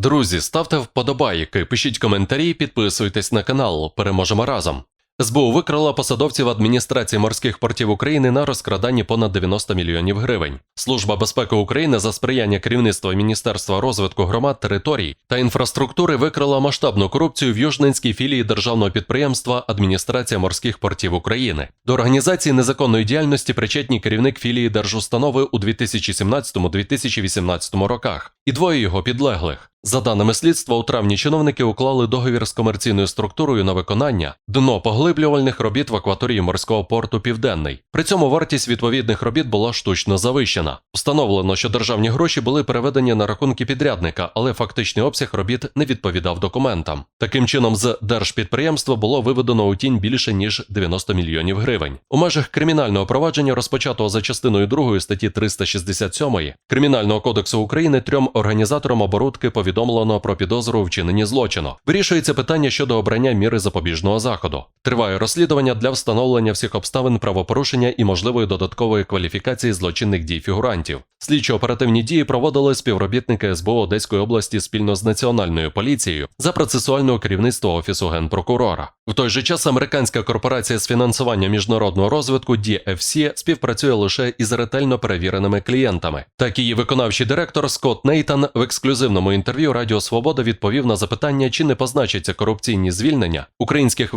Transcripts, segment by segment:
Друзі, ставте вподобайки, пишіть коментарі, підписуйтесь на канал. Переможемо разом. СБУ викрала посадовців адміністрації морських портів України на розкраданні понад 90 мільйонів гривень. Служба безпеки України за сприяння керівництва Міністерства розвитку громад, територій та інфраструктури викрила масштабну корупцію в Южненській філії державного підприємства Адміністрація морських портів України. До організації незаконної діяльності причетні керівник філії держустанови у 2017-2018 роках і двоє його підлеглих. За даними слідства, у травні чиновники уклали договір з комерційною структурою на виконання дно поглиблювальних робіт в акваторії морського порту Південний. При цьому вартість відповідних робіт була штучно завищена. Встановлено, що державні гроші були переведені на рахунки підрядника, але фактичний обсяг робіт не відповідав документам. Таким чином, з держпідприємства було виведено у тінь більше ніж 90 мільйонів гривень. У межах кримінального провадження, розпочатого за частиною 2 статті 367 Кримінального кодексу України, трьом організаторам оборудки повідомлено про підозру у вчиненні злочину. Вирішується питання щодо обрання міри запобіжного заходу. Триває розслідування для встановлення всіх обставин правопорушення і можливої додаткової кваліфікації злочинних дій фігурантів. Слідчо-оперативні дії проводили співробітники СБУ Одеської області спільно з національною поліцією за процесуального керівництва офісу генпрокурора. В той же час американська корпорація з фінансування міжнародного розвитку DFC співпрацює лише із ретельно перевіреними клієнтами. Так її виконавчий директор Скотт Нейтан в ексклюзивному інтерв'ю Радіо Свобода відповів на запитання, чи не позначаться корупційні звільнення українських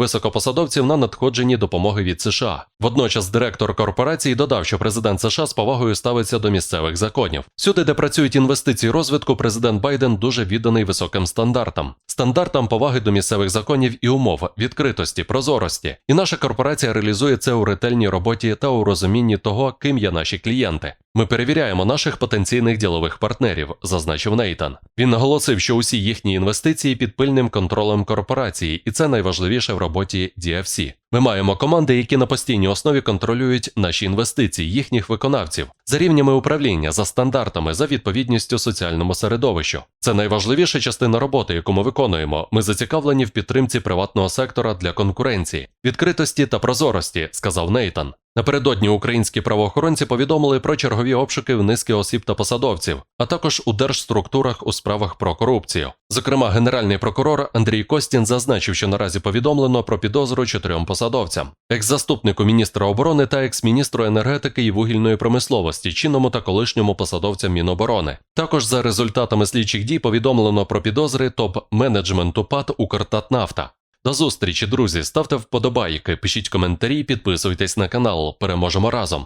високопосадовців на надходженні допомоги від США. Водночас директор корпорації додав, що президент США з повагою ставиться до місцевих законів. Сюди, де працюють інвестиції розвитку, президент Байден дуже відданий високим стандартам, стандартам поваги до місцевих законів і умов, відкритості, прозорості. І наша корпорація реалізує це у ретельній роботі та у розумінні того, ким є наші клієнти. Ми перевіряємо наших потенційних ділових партнерів, зазначив Нейтан. Він наголосив, що усі їхні інвестиції під пильним контролем корпорації, і це найважливіше в роботі DFC. Ми маємо команди, які на постійній основі контролюють наші інвестиції, їхніх виконавців за рівнями управління, за стандартами, за відповідністю соціальному середовищу. Це найважливіша частина роботи, яку ми виконуємо. Ми зацікавлені в підтримці приватного сектора для конкуренції, відкритості та прозорості, сказав Нейтан. Напередодні українські правоохоронці повідомили про чергові обшуки в низки осіб та посадовців, а також у держструктурах у справах про корупцію. Зокрема, генеральний прокурор Андрій Костін зазначив, що наразі повідомлено про підозру чотирьом посадовцям: екс-заступнику міністра оборони та екс-міністру енергетики і вугільної промисловості, чинному та колишньому посадовцям Міноборони. Також за результатами слідчих дій повідомлено про підозри топ-менеджменту ПАТ «Укртатнафта». До зустрічі, друзі. Ставте вподобайки, пишіть коментарі, підписуйтесь на канал. Переможемо разом.